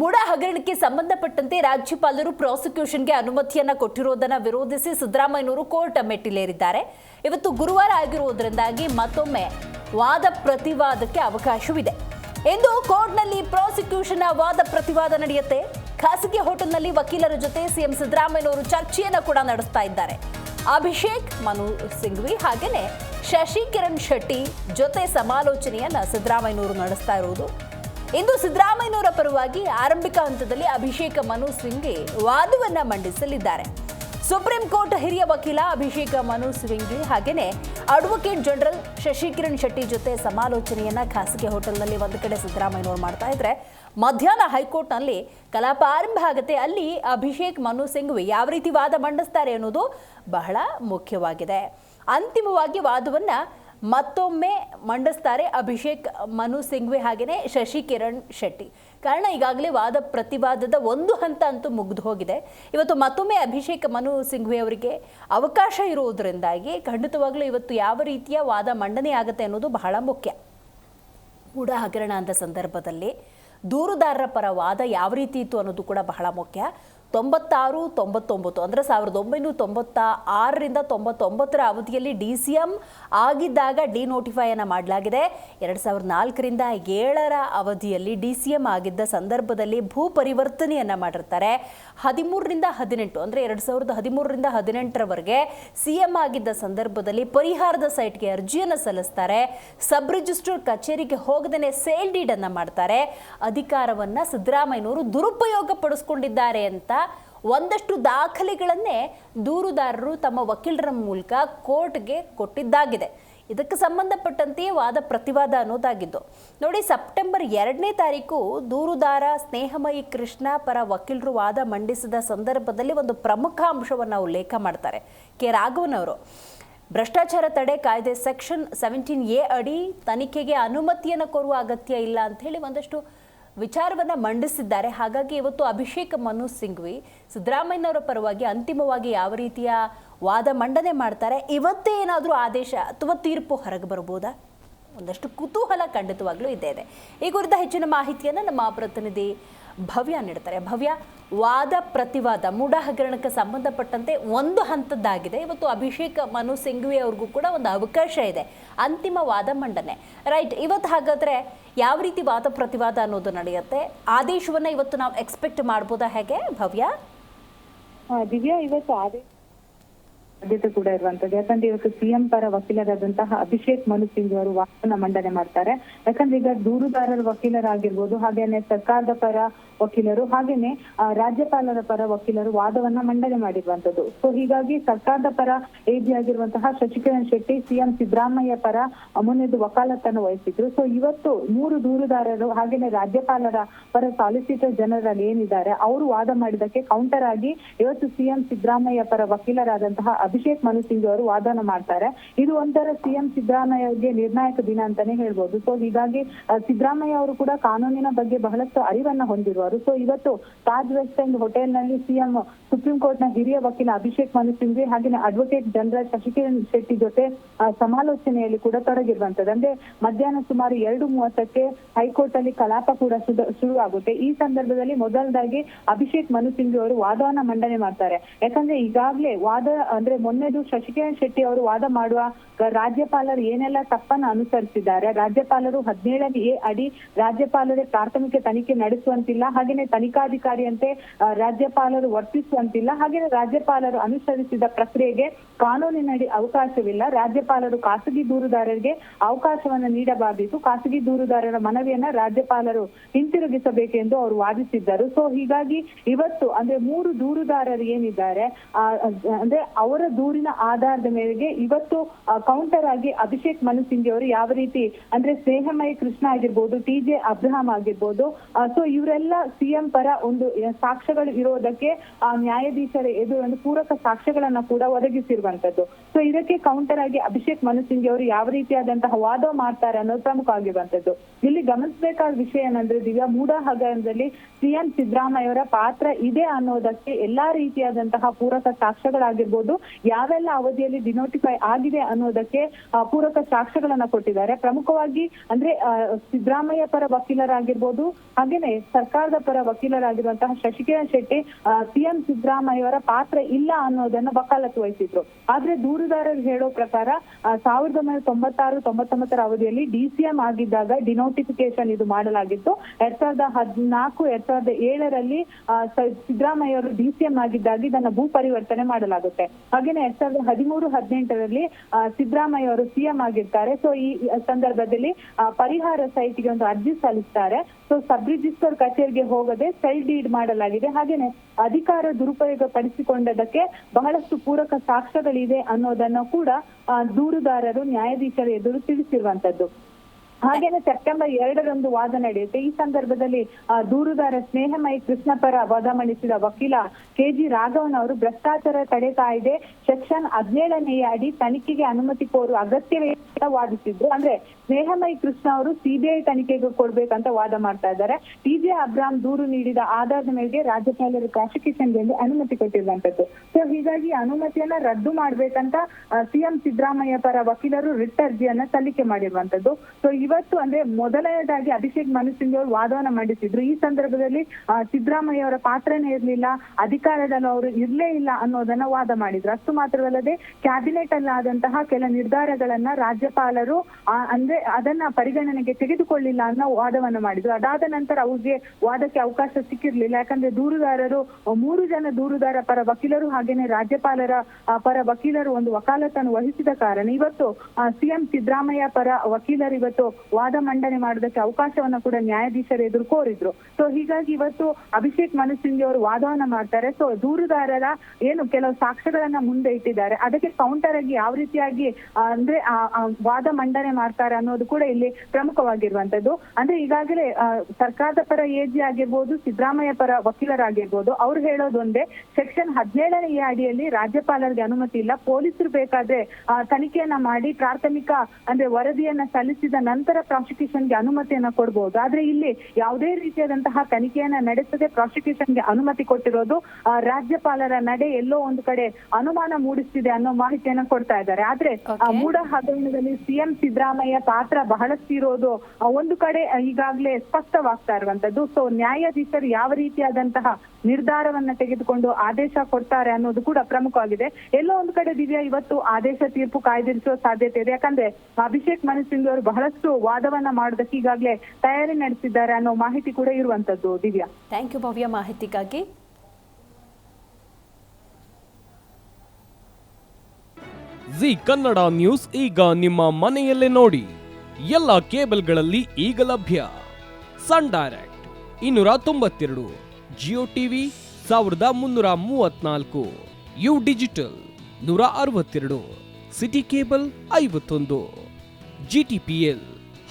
ಮೂಡ ಹಗರಣಕ್ಕೆ ಸಂಬಂಧಪಟ್ಟಂತೆ ರಾಜ್ಯಪಾಲರು ಪ್ರಾಸಿಕ್ಯೂಷನ್ಗೆ ಅನುಮತಿಯನ್ನ ಕೊಟ್ಟಿರೋದನ್ನ ವಿರೋಧಿಸಿ ಸಿದ್ದರಾಮಯ್ಯನವರು ಕೋರ್ಟ್ ಮೆಟ್ಟಿಲೇರಿದ್ದಾರೆ ಇವತ್ತು ಗುರುವಾರ ಆಗಿರುವುದರಿಂದಾಗಿ ಮತ್ತೊಮ್ಮೆ ವಾದ ಪ್ರತಿವಾದಕ್ಕೆ ಅವಕಾಶವಿದೆ. ಎಂದು ಕೋರ್ಟ್ನಲ್ಲಿ ಪ್ರಾಸಿಕ್ಯೂಷನ್ ವಾದ ಪ್ರತಿವಾದ ನಡೆಯುತ್ತೆ. ಖಾಸಗಿ ಹೋಟೆಲ್ನಲ್ಲಿ ವಕೀಲರ ಜೊತೆ ಸಿಎಂ ಸಿದ್ದರಾಮಯ್ಯನವರು ಚರ್ಚೆಯನ್ನು ಕೂಡ ನಡೆಸ್ತಾ ಇದ್ದಾರೆ. ಅಭಿಷೇಕ್, ಮನು ಸಿಂಘ್ವಿ ಹಾಗೆಯೇ ಶಶಿ ಕಿರಣ್ ಶೆಟ್ಟಿ ಜೊತೆ ಸಮಾಲೋಚನೆಯನ್ನ ಸಿದ್ದರಾಮಯ್ಯನವರು ನಡೆಸ್ತಾ ಇರುವುದು ಇಂದು ಸಿದ್ದರಾಮಯ್ಯನವರ ಪರವಾಗಿ ಆರಂಭಿಕ ಹಂತದಲ್ಲಿ ಅಭಿಷೇಕ್ ಮನು ಸಿಂಘಿ ವಾದವನ್ನ ಮಂಡಿಸಲಿದ್ದಾರೆ. ಸುಪ್ರೀಂ ಕೋರ್ಟ್ ಹಿರಿಯ ವಕೀಲ ಅಭಿಷೇಕ್ ಮನು ಸಿಂಘಿ ಹಾಗೆಯೇ ಅಡ್ವೊಕೇಟ್ ಜನರಲ್ ಶಶಿಕಿರಣ್ ಶೆಟ್ಟಿ ಜೊತೆ ಸಮಾಲೋಚನೆಯನ್ನ ಖಾಸಗಿ ಹೋಟೆಲ್ನಲ್ಲಿ ಒಂದು ಕಡೆ ಸಿದ್ದರಾಮಯ್ಯನವರು ಮಾಡ್ತಾ ಇದ್ರೆ ಮಧ್ಯಾಹ್ನ ಹೈಕೋರ್ಟ್ನಲ್ಲಿ ಕಲಾಪ ಆರಂಭ ಆಗುತ್ತೆ. ಅಲ್ಲಿ ಅಭಿಷೇಕ್ ಮನು ಸಿಂಘ್ವಿ ಯಾವ ರೀತಿ ವಾದ ಮಂಡಿಸ್ತಾರೆ ಅನ್ನೋದು ಬಹಳ ಮುಖ್ಯವಾಗಿದೆ. ಅಂತಿಮವಾಗಿ ವಾದವನ್ನ ಮತ್ತೊಮ್ಮೆ ಮಂಡಿಸ್ತಾರೆ ಅಭಿಷೇಕ್ ಮನು ಸಿಂಘ್ವಿ ಹಾಗೆಯೇ ಶಶಿ ಕಿರಣ್ ಶೆಟ್ಟಿ. ಕಾರಣ ಈಗಾಗಲೇ ವಾದ ಪ್ರತಿವಾದದ ಒಂದು ಹಂತ ಅಂತೂ ಮುಗಿದು ಹೋಗಿದೆ. ಇವತ್ತು ಮತ್ತೊಮ್ಮೆ ಅಭಿಷೇಕ್ ಮನು ಸಿಂಘ್ವಿ ಅವರಿಗೆ ಅವಕಾಶ ಇರುವುದರಿಂದಾಗಿ ಖಂಡಿತವಾಗ್ಲೂ ಇವತ್ತು ಯಾವ ರೀತಿಯ ವಾದ ಮಂಡನೆ ಆಗುತ್ತೆ ಅನ್ನೋದು ಬಹಳ ಮುಖ್ಯ. ಕೂಡ ಹಗರಣ ಅಂತ ಸಂದರ್ಭದಲ್ಲಿ ದೂರುದಾರರ ಪರ ವಾದ ಯಾವ ರೀತಿ ಇತ್ತು ಅನ್ನೋದು ಕೂಡ ಬಹಳ ಮುಖ್ಯ. ತೊಂಬತ್ತಾರು, ತೊಂಬತ್ತೊಂಬತ್ತು, ಅಂದರೆ ಸಾವಿರದ ಒಂಬೈನೂರ ತೊಂಬತ್ತ ಆರರಿಂದ ತೊಂಬತ್ತೊಂಬತ್ತರ ಅವಧಿಯಲ್ಲಿ ಡಿ ಸಿ ಎಂ ಆಗಿದ್ದಾಗ ಡಿನೋಟಿಫೈಯನ್ನು ಮಾಡಲಾಗಿದೆ. ಎರಡು ಸಾವಿರದ ನಾಲ್ಕರಿಂದ ಏಳರ ಅವಧಿಯಲ್ಲಿ ಡಿ ಸಿ ಎಂ ಆಗಿದ್ದ ಸಂದರ್ಭದಲ್ಲಿ ಭೂ ಪರಿವರ್ತನೆಯನ್ನು ಮಾಡಿರ್ತಾರೆ. ಹದಿಮೂರರಿಂದ ಹದಿನೆಂಟು, ಅಂದರೆ ಎರಡು ಸಾವಿರದ ಹದಿಮೂರರಿಂದ ಹದಿನೆಂಟರವರೆಗೆ ಸಿ ಎಂ ಆಗಿದ್ದ ಸಂದರ್ಭದಲ್ಲಿ ಪರಿಹಾರದ ಸೈಟ್ಗೆ ಅರ್ಜಿಯನ್ನು ಸಲ್ಲಿಸ್ತಾರೆ. ಸಬ್ ರಿಜಿಸ್ಟ್ರರ್ ಕಚೇರಿಗೆ ಹೋಗದೇನೆ ಸೇಲ್ ಡೀಡನ್ನು ಮಾಡ್ತಾರೆ. ಅಧಿಕಾರವನ್ನು ಸಿದ್ದರಾಮಯ್ಯನವರು ದುರುಪಯೋಗ ಪಡಿಸ್ಕೊಂಡಿದ್ದಾರೆ ಅಂತ ಒಂದಷ್ಟು ದಾಖಲೆಗಳನ್ನೇ ದೂರುದಾರರು ತಮ್ಮ ವಕೀಲರ ಮೂಲಕ ಕೋರ್ಟ್ಗೆ ಕೊಟ್ಟಿದ್ದಾಗಿದೆ. ಇದಕ್ಕೆ ಸಂಬಂಧಪಟ್ಟಂತೆಯೇ ವಾದ ಪ್ರತಿವಾದ ಅನ್ನೋದಾಗಿದ್ದು, ನೋಡಿ ಸೆಪ್ಟೆಂಬರ್ ಎರಡನೇ ತಾರೀಕು ದೂರುದಾರ ಸ್ನೇಹಮಯಿ ಕೃಷ್ಣ ಪರ ವಕೀಲರು ವಾದ ಮಂಡಿಸಿದ ಸಂದರ್ಭದಲ್ಲಿ ಒಂದು ಪ್ರಮುಖ ಅಂಶವನ್ನು ಉಲ್ಲೇಖ ಮಾಡ್ತಾರೆ. ಕೆ. ರಾಘವನ್ ಅವರು, ಭ್ರಷ್ಟಾಚಾರ ತಡೆ ಕಾಯ್ದೆ ಸೆಕ್ಷನ್ ಸೆವೆಂಟೀನ್ ಎ ಅಡಿ ತನಿಖೆಗೆ ಅನುಮತಿಯನ್ನು ಕೋರುವ ಅಗತ್ಯ ಇಲ್ಲ ಅಂತ ಹೇಳಿ ಒಂದಷ್ಟು ವಿಚಾರವನ್ನ ಮಂಡಿಸಿದ್ದಾರೆ. ಹಾಗಾಗಿ ಇವತ್ತು ಅಭಿಷೇಕ್ ಮನು ಸಿಂಘ್ವಿ ಸಿದ್ದರಾಮಯ್ಯನವರ ಪರವಾಗಿ ಅಂತಿಮವಾಗಿ ಯಾವ ರೀತಿಯ ವಾದ ಮಂಡನೆ ಮಾಡ್ತಾರೆ? ಇವತ್ತೇ ಏನಾದರೂ ಆದೇಶ ಅಥವಾ ತೀರ್ಪು ಹೊರಗೆ ಬರ್ಬೋದಾ? ಒಂದಷ್ಟು ಕುತೂಹಲ ಖಂಡಿತವಾಗ್ಲೂ ಇದ್ದೇ ಇದೆ. ಈ ಕುರಿತ ಹೆಚ್ಚಿನ ಮಾಹಿತಿಯನ್ನು ನಮ್ಮ ಪ್ರತಿನಿಧಿ ಭವ್ಯ ನೀಡ್ತಾರೆ. ಭವ್ಯ, ವಾದ ಪ್ರತಿವಾದ ಮೂಢ ಹಗರಣಕ್ಕೆ ಸಂಬಂಧಪಟ್ಟಂತೆ ಒಂದು ಹಂತದ್ದಾಗಿದೆ. ಇವತ್ತು ಅಭಿಷೇಕ್ ಮನು ಸಿಂಘ್ವಿ ಅವ್ರಿಗೂ ಕೂಡ ಒಂದು ಅವಕಾಶ ಇದೆ. ಅಂತಿಮ ವಾದ ಮಂಡನೆ. ರೈಟ್, ಇವತ್ತು ಹಾಗಾದ್ರೆ ಯಾವ ರೀತಿ ವಾದ ಪ್ರತಿವಾದ ಅನ್ನೋದು ನಡೆಯುತ್ತೆ? ಆದೇಶವನ್ನ ಇವತ್ತು ನಾವು ಎಕ್ಸ್ಪೆಕ್ಟ್ ಮಾಡ್ಬೋದಾ ಹೇಗೆ, ಭವ್ಯ? ದಿವ್ಯಾ, ಇವತ್ತು ಆದೇಶ ಸಾಧ್ಯತೆ ಕೂಡ ಇರುವಂತದ್ದು. ಯಾಕಂದ್ರೆ ಇವತ್ತು ಸಿಎಂ ಪರ ವಕೀಲರಾದಂತಹ ಅಭಿಷೇಕ್ ಮನು ಸಿಂಗ್ ಅವರು ವಾದನ ಮಂಡನೆ ಮಾಡ್ತಾರೆ. ಯಾಕಂದ್ರೆ ಈಗ ದೂರುದಾರರ ವಕೀಲರಾಗಿರ್ಬೋದು, ಹಾಗೇನೆ ಸರ್ಕಾರದ ಪರ ವಕೀಲರು, ಹಾಗೇನೆ ರಾಜ್ಯಪಾಲರ ಪರ ವಕೀಲರು ವಾದವನ್ನ ಮಂಡನೆ ಮಾಡಿರುವಂತದ್ದು. ಸೊ ಹೀಗಾಗಿ ಸರ್ಕಾರದ ಪರ ಎಜಿ ಆಗಿರುವಂತಹ ಶಶಿಕಿರಣ್ ಶೆಟ್ಟಿ, ಸಿಎಂ ಸಿದ್ದರಾಮಯ್ಯ ಪರ ಮುನ್ನೆದು ವಕಾಲತ್ತನ್ನು ವಹಿಸಿದ್ರು. ಸೊ ಇವತ್ತು ಮೂರು ದೂರುದಾರರು, ಹಾಗೇನೆ ರಾಜ್ಯಪಾಲರ ಪರ ಸಾಲಿಸಿಟರ್ ಜನರಲ್ ಏನಿದ್ದಾರೆ, ಅವರು ವಾದ ಮಾಡಿದಕ್ಕೆ ಕೌಂಟರ್ ಆಗಿ ಇವತ್ತು ಸಿಎಂ ಸಿದ್ದರಾಮಯ್ಯ ಪರ ವಕೀಲರಾದಂತಹ ಅಭಿಷೇಕ್ ಮನು ಸಿಂಗ್ ಅವರು ವಾದನ ಮಾಡ್ತಾರೆ. ಇದು ಒಂಥರ ಸಿಎಂ ಸಿದ್ದರಾಮಯ್ಯಗೆ ನಿರ್ಣಾಯಕ ದಿನ ಅಂತಾನೆ ಹೇಳ್ಬೋದು. ಸೊ ಹೀಗಾಗಿ ಸಿದ್ದರಾಮಯ್ಯ ಅವರು ಕೂಡ ಕಾನೂನಿನ ಬಗ್ಗೆ ಬಹಳಷ್ಟು ಅರಿವನ್ನ ಹೊಂದಿರುವರು. ಸೊ ಇವತ್ತು ತಾಜ್ ವೆಸ್ಟ್ ಎಂಡ್ ಹೋಟೆಲ್ನಲ್ಲಿ ಸಿಎಂ ಸುಪ್ರೀಂ ಕೋರ್ಟ್ನ ಹಿರಿಯ ವಕೀಲ ಅಭಿಷೇಕ್ ಮನು ಸಿಂಘ್ವಿ ಹಾಗೆ ಅಡ್ವೊಕೇಟ್ ಜನರಲ್ ಶಶಿಕಿರಣ್ ಶೆಟ್ಟಿ ಜೊತೆ ಸಮಾಲೋಚನೆಯಲ್ಲಿ ಕೂಡ ತೊಡಗಿರುವಂತದ್ದು ಅಂದ್ರೆ, ಮಧ್ಯಾಹ್ನ ಸುಮಾರು ಎರಡು ಮೂವತ್ತಕ್ಕೆ ಹೈಕೋರ್ಟ್ ಅಲ್ಲಿ ಕಲಾಪ ಕೂಡ ಶುರು- ಆಗುತ್ತೆ ಈ ಸಂದರ್ಭದಲ್ಲಿ ಮೊದಲದಾಗಿ ಅಭಿಷೇಕ್ ಮನು ಸಿಂಘ್ವಿ ಅವರು ವಾದವನ್ನ ಮಂಡನೆ ಮಾಡ್ತಾರೆ. ಯಾಕಂದ್ರೆ ಈಗಾಗಲೇ ವಾದ ಅಂದ್ರೆ ಮೊನ್ನೆದು ಶಶಿಕಿರಣ್ ಶೆಟ್ಟಿ ಅವರು ವಾದ ಮಾಡುವ ರಾಜ್ಯಪಾಲರು ಏನೆಲ್ಲ ತಪ್ಪನ್ನ ಅನುಸರಿಸಿದ್ದಾರೆ, ರಾಜ್ಯಪಾಲರು ಹದಿನೇಳನೇ ಎ ಅಡಿ ರಾಜ್ಯಪಾಲರೇ ಪ್ರಾಥಮಿಕ ತನಿಖೆ ನಡೆಸುವಂತಿಲ್ಲ, ಹಾಗೇನೆ ತನಿಖಾಧಿಕಾರಿಯಂತೆ ರಾಜ್ಯಪಾಲರು ವರ್ತಿಸುವಂತಿಲ್ಲ, ಹಾಗೇನೆ ರಾಜ್ಯಪಾಲರು ಅನುಸರಿಸಿದ ಪ್ರಕ್ರಿಯೆಗೆ ಕಾನೂನಿನಡಿ ಅವಕಾಶವಿಲ್ಲ, ರಾಜ್ಯಪಾಲರು ಖಾಸಗಿ ದೂರುದಾರರಿಗೆ ಅವಕಾಶವನ್ನ ನೀಡಬಾರದಿತ್ತು, ಖಾಸಗಿ ದೂರುದಾರರ ಮನವಿಯನ್ನ ರಾಜ್ಯಪಾಲರು ಹಿಂತಿರುಗಿಸಬೇಕೆಂದು ಅವರು ವಾದಿಸಿದ್ದರು. ಸೊ ಹೀಗಾಗಿ ಇವತ್ತು ಅಂದ್ರೆ ಮೂರು ದೂರುದಾರರು ಏನಿದ್ದಾರೆ ಅಂದ್ರೆ ಅವರ ದೂರಿನ ಆಧಾರದ ಮೇರೆಗೆ ಇವತ್ತು ಕೌಂಟರ್ ಆಗಿ ಅಭಿಷೇಕ್ ಮನು ಸಿಂಗ್ ಅವರು ಯಾವ ರೀತಿ, ಅಂದ್ರೆ ಸ್ನೇಹಮಯ ಕೃಷ್ಣ ಆಗಿರ್ಬೋದು, ಟಿ ಜೆ ಅಬ್ರಹಾಂ ಆಗಿರ್ಬೋದು ಸೊ ಇವರೆಲ್ಲ ಸಿಎಂ ಪರ ಒಂದು ಸಾಕ್ಷ್ಯಗಳು ಇರೋದಕ್ಕೆ ನ್ಯಾಯಾಧೀಶರ ಎದುರು ಒಂದು ಪೂರಕ ಸಾಕ್ಷ್ಯಗಳನ್ನ ಕೂಡ ಒದಗಿಸಿರುವಂತದ್ದು ಸೊ ಇದಕ್ಕೆ ಕೌಂಟರ್ ಆಗಿ ಅಭಿಷೇಕ್ ಮನು ಸಿಂಗ್ ಅವರು ಯಾವ ರೀತಿಯಾದಂತಹ ವಾದ ಮಾಡ್ತಾರೆ ಅನ್ನೋದು ಪ್ರಮುಖವಾಗಿರುವಂತದ್ದು ಇಲ್ಲಿ ಗಮನಿಸಬೇಕಾದ ವಿಷಯ ಏನಂದ್ರೆ, ದಿವ್ಯಾ ಮೂಢ ಹಗರಣದಲ್ಲಿ ಸಿಎಂ ಸಿದ್ದರಾಮಯ್ಯ ಅವರ ಪಾತ್ರ ಇದೆ ಅನ್ನೋದಕ್ಕೆ ಎಲ್ಲಾ ರೀತಿಯಾದಂತಹ ಪೂರಕ ಸಾಕ್ಷ್ಯಗಳಾಗಿರ್ಬೋದು ಯಾವೆಲ್ಲ ಅವಧಿಯಲ್ಲಿ ಡಿನೋಟಿಫೈ ಆಗಿದೆ ಅನ್ನೋದಕ್ಕೆ ಪೂರಕ ಸಾಕ್ಷ್ಯಗಳನ್ನ ಕೊಟ್ಟಿದ್ದಾರೆ. ಪ್ರಮುಖವಾಗಿ ಅಂದ್ರೆ ಸಿದ್ದರಾಮಯ್ಯ ಪರ ವಕೀಲರಾಗಿರ್ಬೋದು, ಹಾಗೇನೆ ಸರ್ಕಾರದ ಪರ ವಕೀಲರಾಗಿರುವಂತಹ ಶಶಿಕಿರಣ್ ಶೆಟ್ಟಿ ಸಿಎಂ ಸಿದ್ದರಾಮಯ್ಯ ಅವರ ಪಾತ್ರ ಇಲ್ಲ ಅನ್ನೋದನ್ನ ವಕಾಲತ್ತು ವಹಿಸಿದ್ರು. ಆದ್ರೆ ದೂರುದಾರರು ಹೇಳೋ ಪ್ರಕಾರ ಸಾವಿರದ ಒಂಬೈನೂರ ತೊಂಬತ್ತಾರು, ತೊಂಬತ್ತೊಂಬತ್ತರ ಅವಧಿಯಲ್ಲಿ ಡಿಸಿಎಂ ಆಗಿದ್ದಾಗ ಡಿನೋಟಿಫಿಕೇಶನ್ ಇದು ಮಾಡಲಾಗಿತ್ತು. ಎರಡ್ ಸಾವಿರದ ಹದಿನಾಲ್ಕು, ಎರಡ್ ಸಾವಿರದ ಏಳರಲ್ಲಿ ಸಿದ್ದರಾಮಯ್ಯ ಅವರು ಡಿಸಿಎಂ ಆಗಿದ್ದಾಗ ಇದನ್ನ ಭೂ ಪರಿವರ್ತನೆ ಮಾಡಲಾಗುತ್ತೆ ಹಾಗೇನೆ ಎರಡ್ ಸಾವಿರದ ಹದಿಮೂರು, ಹದಿನೆಂಟರಲ್ಲಿ ಸಿದ್ದರಾಮಯ್ಯ ಅವರು ಸಿಎಂ ಆಗಿರ್ತಾರೆ. ಸೊ ಈ ಸಂದರ್ಭದಲ್ಲಿ ಪರಿಹಾರ ಸೈಟ್ಗೆ ಒಂದು ಅರ್ಜಿ ಸಲ್ಲಿಸ್ತಾರೆ. ಸೊ ಸಬ್ ರಿಜಿಸ್ಟರ್ ಕಚೇರಿಗೆ ಹೋಗದೆ ಸೆಲ್ ಡೀಡ್ ಮಾಡಲಾಗಿದೆ. ಹಾಗೇನೆ, ಅಧಿಕಾರ ದುರುಪಯೋಗ ಪಡಿಸಿಕೊಂಡದಕ್ಕೆ ಬಹಳಷ್ಟು ಪೂರಕ ಸಾಕ್ಷ್ಯಗಳಿದೆ ಅನ್ನೋದನ್ನ ಕೂಡ ದೂರುದಾರರು, ನ್ಯಾಯಾಧೀಶರ ಎದುರು ತಿಳಿಸಿರುವಂತದ್ದು ಹಾಗೇನೆ ಸೆಪ್ಟೆಂಬರ್ ಎರಡರಂದು ವಾದ ನಡೆಯುತ್ತೆ. ಈ ಸಂದರ್ಭದಲ್ಲಿ ದೂರುದಾರ ಸ್ನೇಹಮಯಿ ಕೃಷ್ಣ ಪರ ವಾದ ಮಂಡಿಸಿದ ವಕೀಲ ಕೆಜಿ ರಾಘವನ್ ಅವರು, ಭ್ರಷ್ಟಾಚಾರ ತಡೆ ಕಾಯ್ದೆ ಸೆಕ್ಷನ್ ಹದಿನೇಳನೆಯ ಅಡಿ ತನಿಖೆಗೆ ಅನುಮತಿ ಕೋರು ಅಗತ್ಯವೇ ವಾದಿಸಿದ್ರು. ಅಂದ್ರೆ ಸ್ನೇಹಮಯಿ ಕೃಷ್ಣ ಅವರು ಸಿಬಿಐ ತನಿಖೆಗೆ ಕೊಡ್ಬೇಕಂತ ವಾದ ಮಾಡ್ತಾ ಇದ್ದಾರೆ. ಟಿಜೆ ಅಬ್ರಾಮ್ ದೂರು ನೀಡಿದ ಆಧಾರದ ಮೇಲೆ ರಾಜ್ಯಪಾಲರು ಪ್ರಾಸಿಕ್ಯೂಷನ್ಗೆ ಅನುಮತಿ ಕೊಟ್ಟಿರುವಂತದ್ದು ಸೊ ಹೀಗಾಗಿ ಅನುಮತಿಯನ್ನ ರದ್ದು ಮಾಡ್ಬೇಕಂತ ಸಿಎಂ ಸಿದ್ದರಾಮಯ್ಯ ಪರ ವಕೀಲರು ರಿಟ್ ಅರ್ಜಿಯನ್ನ ಸಲ್ಲಿಕೆ ಮಾಡಿರುವಂತದ್ದು ಸೊ ಇವತ್ತು ಅಂದ್ರೆ ಮೊದಲನೇದಾಗಿ ಅಭಿಷೇಕ್ ಮನು ಸಿಂಗ್ ಅವರು ವಾದವನ್ನ ಮಂಡಿಸಿದ್ರು. ಈ ಸಂದರ್ಭದಲ್ಲಿ ಸಿದ್ದರಾಮಯ್ಯ ಅವರ ಪಾತ್ರನೇ ಇರಲಿಲ್ಲ, ಅಧಿಕಾರದಲ್ಲಿ ಅವರು ಇರ್ಲೇ ಇಲ್ಲ ಅನ್ನೋದನ್ನ ವಾದ ಮಾಡಿದ್ರು. ಅಷ್ಟು ಮಾತ್ರವಲ್ಲದೆ ಕ್ಯಾಬಿನೆಟ್ ಅಲ್ಲಾದಂತಹ ಕೆಲ ನಿರ್ಧಾರಗಳನ್ನ ರಾಜ್ಯಪಾಲರು ಅಂದ್ರೆ ಅದನ್ನ ಪರಿಗಣನೆಗೆ ತೆಗೆದುಕೊಳ್ಳಿಲ್ಲ ಅನ್ನೋ ವಾದವನ್ನ ಮಾಡಿದ್ರು. ಅದಾದ ನಂತರ ಅವ್ರಿಗೆ ವಾದಕ್ಕೆ ಅವಕಾಶ ಸಿಕ್ಕಿರ್ಲಿಲ್ಲ. ಯಾಕಂದ್ರೆ ದೂರುದಾರರು, ಮೂರು ಜನ ದೂರುದಾರ ಪರ ವಕೀಲರು ಹಾಗೇನೆ ರಾಜ್ಯಪಾಲರ ಪರ ವಕೀಲರು ಒಂದು ವಕಾಲತನ್ನು ವಹಿಸಿದ ಕಾರಣ ಇವತ್ತು ಸಿಎಂ ಸಿದ್ದರಾಮಯ್ಯ ಪರ ವಕೀಲರು ಇವತ್ತು ವಾದ ಮಂಡನೆ ಮಾಡೋದಕ್ಕೆ ಅವಕಾಶವನ್ನ ಕೂಡ ನ್ಯಾಯಾಧೀಶರು ಎದುರು ಕೋರಿದ್ರು ಸೊ ಹೀಗಾಗಿ ಇವತ್ತು ಅಭಿಷೇಕ್ ಮನು ಅವರು ವಾದವನ್ನ ಮಾಡ್ತಾರೆ. ಸೊ ದೂರುದಾರರ ಏನು ಕೆಲವು ಸಾಕ್ಷ್ಯಗಳನ್ನ ಮುಂದೆ ಇಟ್ಟಿದ್ದಾರೆ. ಅದಕ್ಕೆ ಕೌಂಟರ್ ಆಗಿ ಯಾವ ರೀತಿಯಾಗಿ ಅಂದ್ರೆ ವಾದ ಮಂಡನೆ ಮಾಡ್ತಾರೆ ಅನ್ನೋದು ಕೂಡ ಇಲ್ಲಿ ಪ್ರಮುಖವಾಗಿರುವಂತದ್ದು ಅಂದ್ರೆ ಈಗಾಗಲೇ ಸರ್ಕಾರದ ಪರ ಎಜಿ ಆಗಿರ್ಬೋದು, ಸಿದ್ದರಾಮಯ್ಯ ಪರ ವಕೀಲರಾಗಿರ್ಬೋದು, ಅವ್ರು ಹೇಳೋದೊಂದೇ, ಸೆಕ್ಷನ್ ಹದಿನೇಳನೇ ಅಡಿಯಲ್ಲಿ ರಾಜ್ಯಪಾಲರಿಗೆ ಅನುಮತಿ ಇಲ್ಲ. ಪೊಲೀಸರು ಬೇಕಾದ್ರೆ ತನಿಖೆಯನ್ನ ಮಾಡಿ ಪ್ರಾಥಮಿಕ, ಅಂದ್ರೆ ವರದಿಯನ್ನ ಸಲ್ಲಿಸಿದ ನಂತರ ಪ್ರಾಸಿಕ್ಯೂಷನ್ಗೆ ಅನುಮತಿಯನ್ನ ಕೊಡಬಹುದು ಆದ್ರೆ ಇಲ್ಲಿ ಯಾವುದೇ ರೀತಿಯಾದಂತಹ ತನಿಖೆಯನ್ನ ನಡೆಸದೆ ಪ್ರಾಸಿಕ್ಯೂಷನ್ಗೆ ಅನುಮತಿ ಕೊಟ್ಟಿರೋದು ಆ, ರಾಜ್ಯಪಾಲರ ನಡೆ ಎಲ್ಲೋ ಒಂದು ಕಡೆ ಅನುಮಾನ ಮೂಡಿಸ್ತಿದೆ ಅನ್ನೋ ಮಾಹಿತಿಯನ್ನ ಕೊಡ್ತಾ ಇದ್ದಾರೆ. ಆದ್ರೆ ಮೂಡ ಹಗರಣದಲ್ಲಿ ಸಿಎಂ ಸಿದ್ದರಾಮಯ್ಯ ಪಾತ್ರ ಬಹಳಷ್ಟು ಇರೋದು ಒಂದು ಕಡೆ ಈಗಾಗಲೇ ಈಗಾಗ್ಲೇ ಸ್ಪಷ್ಟವಾಗ್ತಾ ಇರುವಂತದ್ದು. ಸೊ ನ್ಯಾಯಾಧೀಶರು ಯಾವ ರೀತಿಯಾದಂತಹ ನಿರ್ಧಾರವನ್ನ ತೆಗೆದುಕೊಂಡು ಆದೇಶ ಕೊಡ್ತಾರೆ ಅನ್ನೋದು ಕೂಡ ಪ್ರಮುಖವಾಗಿದೆ. ಎಲ್ಲೋ ಒಂದು ಕಡೆ ದಿವ್ಯಾ ಇವತ್ತು ಆದೇಶ ತೀರ್ಪು ಕಾಯ್ದಿರಿಸುವ ಸಾಧ್ಯತೆ ಇದೆ. ಯಾಕಂದ್ರೆ ಅಭಿಷೇಕ್ ಮನು ಸಿಂಗ್ ಅವರು ಬಹಳಷ್ಟು ವಾದವನ್ನ ಮಾಡೋದಕ್ಕೆ ಈಗಾಗಲೇ ತಯಾರಿ ನಡೆಸಿದ್ದಾರೆ ಅನ್ನೋ ಮಾಹಿತಿ ಕೂಡ ಇರುವಂತದ್ದು ದಿವ್ಯಾ. ಥ್ಯಾಂಕ್ ಯು ಭವ್ಯ ಮಾಹಿತಿಗಾಗಿ. ಜಿ ಕನ್ನಡ ನ್ಯೂಸ್ ಈಗ ನಿಮ್ಮ ಮನೆಯಲ್ಲೇ ನೋಡಿ. ಎಲ್ಲ ಕೇಬಲ್ಗಳಲ್ಲಿ ಈಗ ಲಭ್ಯ. ಸನ್ ಡೈರೆಕ್ಟ್ ಇನ್ನೂರ ತೊಂಬತ್ತೆರಡು ಜಿಯೋ ಟಿವಿ ಸಾವಿರದ ಮುನ್ನೂರ ಮೂವತ್ನಾಲ್ಕು ಯು ಡಿಜಿಟಲ್ ನೂರ ಅರವತ್ತೆರಡು ಸಿಟಿ ಕೇಬಲ್ ಐವತ್ತೊಂದು ಜಿ ಟಿ ಪಿ ಎಲ್